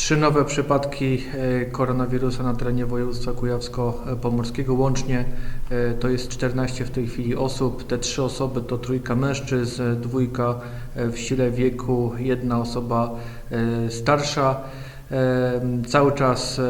Trzy nowe przypadki e, koronawirusa na terenie województwa kujawsko-pomorskiego. Łącznie e, to jest 14 w tej chwili osób. Te trzy osoby to trójka mężczyzn, dwójka e, w sile wieku, jedna osoba starsza. Cały czas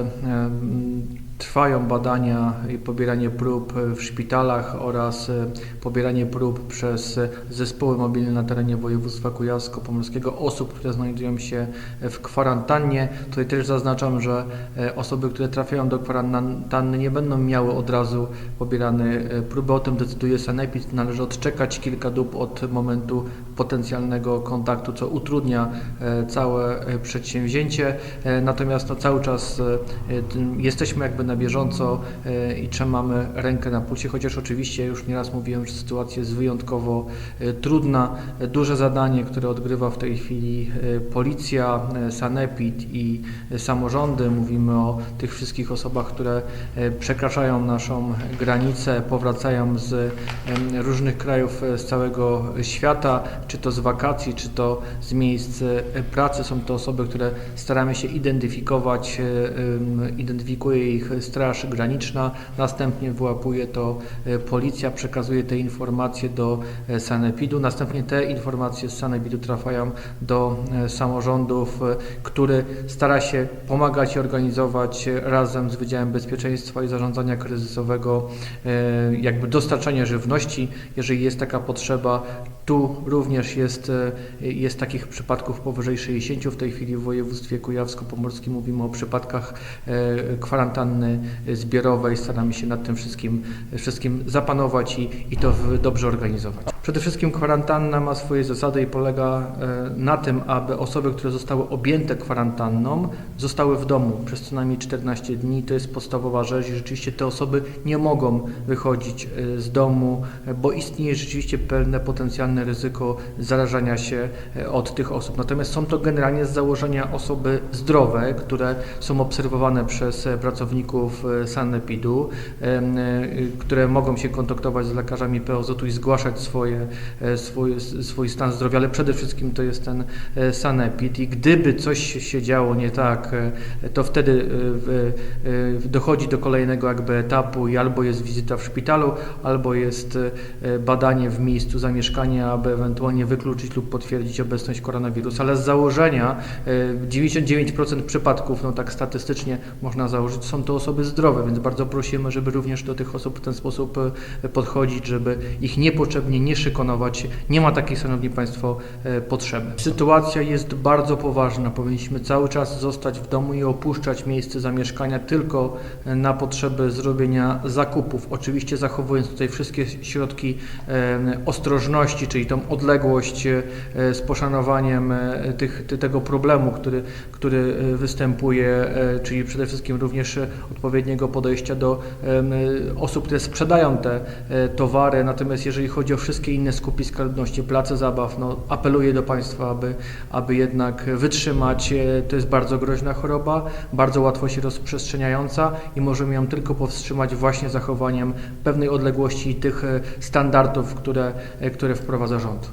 trwają badania i pobieranie prób w szpitalach oraz e, pobieranie prób przez e, zespoły mobilne na terenie województwa kujawsko-pomorskiego osób, które znajdują się w kwarantannie. Tutaj też zaznaczam, że e, osoby, które trafiają do kwarantanny nie będą miały od razu pobierane e, próby. O tym decyduje Sanepid. Należy odczekać kilka dób od momentu potencjalnego kontaktu, co utrudnia e, całe e, przedsięwzięcie. E, Natomiast no, cały czas e, jesteśmy jakby na bieżąco e, i trzymamy rękę na pulsie, chociaż oczywiście już nieraz mówiłem, że sytuacja jest wyjątkowo e, trudna. Duże zadanie, które odgrywa w tej chwili e, policja, sanepid i samorządy. Mówimy o tych wszystkich osobach, które przekraczają naszą granicę, powracają z różnych krajów z całego świata, czy to z wakacji, czy to z miejsc pracy. Są to osoby, które staramy się identyfikować. Identyfikuje ich Straż Graniczna, następnie wyłapuje to e, policja, przekazuje te informacje do e, sanepidu. Następnie te informacje z sanepidu trafiają do e, samorządów, który stara się pomagać i organizować razem z Wydziałem Bezpieczeństwa i Zarządzania Kryzysowego jakby dostarczanie żywności, jeżeli jest taka potrzeba. Tu również jest, jest takich przypadków powyżej 60 w tej chwili w województwie kujawsko-pomorskim. Mówimy o przypadkach e, kwarantanny zbiorowej. Staramy się nad tym wszystkim, wszystkim zapanować i, i to dobrze organizować. Przede wszystkim kwarantanna ma swoje zasady i polega e, na tym, aby osoby, które zostały objęte kwarantanną, zostały w domu przez co najmniej 14 dni. To jest podstawowa rzecz i rzeczywiście te osoby nie mogą wychodzić e, z domu, e, bo istnieje rzeczywiście pewne potencjalne ryzyko zarażania się od tych osób. Natomiast są to generalnie z założenia osoby zdrowe, które są obserwowane przez e, pracowników e, sanepidu, e, które mogą się kontaktować z lekarzami POZ-u i zgłaszać swoje, e, swój, swój stan zdrowia, ale przede wszystkim to jest ten sanepid. I gdyby coś się działo nie tak, to wtedy dochodzi do kolejnego jakby etapu i albo jest wizyta w szpitalu, albo jest badanie w miejscu zamieszkania, aby ewentualnie wykluczyć lub potwierdzić obecność koronawirusa, ale z założenia e, 99% przypadków, no tak statystycznie można założyć, są to osoby zdrowe, więc bardzo prosimy, żeby również do tych osób w ten sposób e, podchodzić, żeby ich niepotrzebnie nie szykonować. Nie ma takiej, Szanowni Państwo, e, potrzeby. Sytuacja jest bardzo poważna. Powinniśmy cały czas zostać w domu i opuszczać miejsce zamieszkania tylko e, na potrzeby zrobienia zakupów. Oczywiście zachowując tutaj wszystkie środki ostrożności, czyli tą odległość z poszanowaniem tych, ty- tego problemu, który, który występuje, czyli przede wszystkim również odpowiedniego podejścia do osób, które sprzedają te e, towary. Natomiast jeżeli chodzi o wszystkie inne skupiska ludności, place zabaw, no, apeluję do Państwa, aby, aby jednak wytrzymać. E, To jest bardzo groźna choroba, bardzo łatwo się rozprzestrzeniająca i możemy ją tylko powstrzymać właśnie zachowaniem pewnej odległości i tych e, standardów, które, które wprowadza rząd.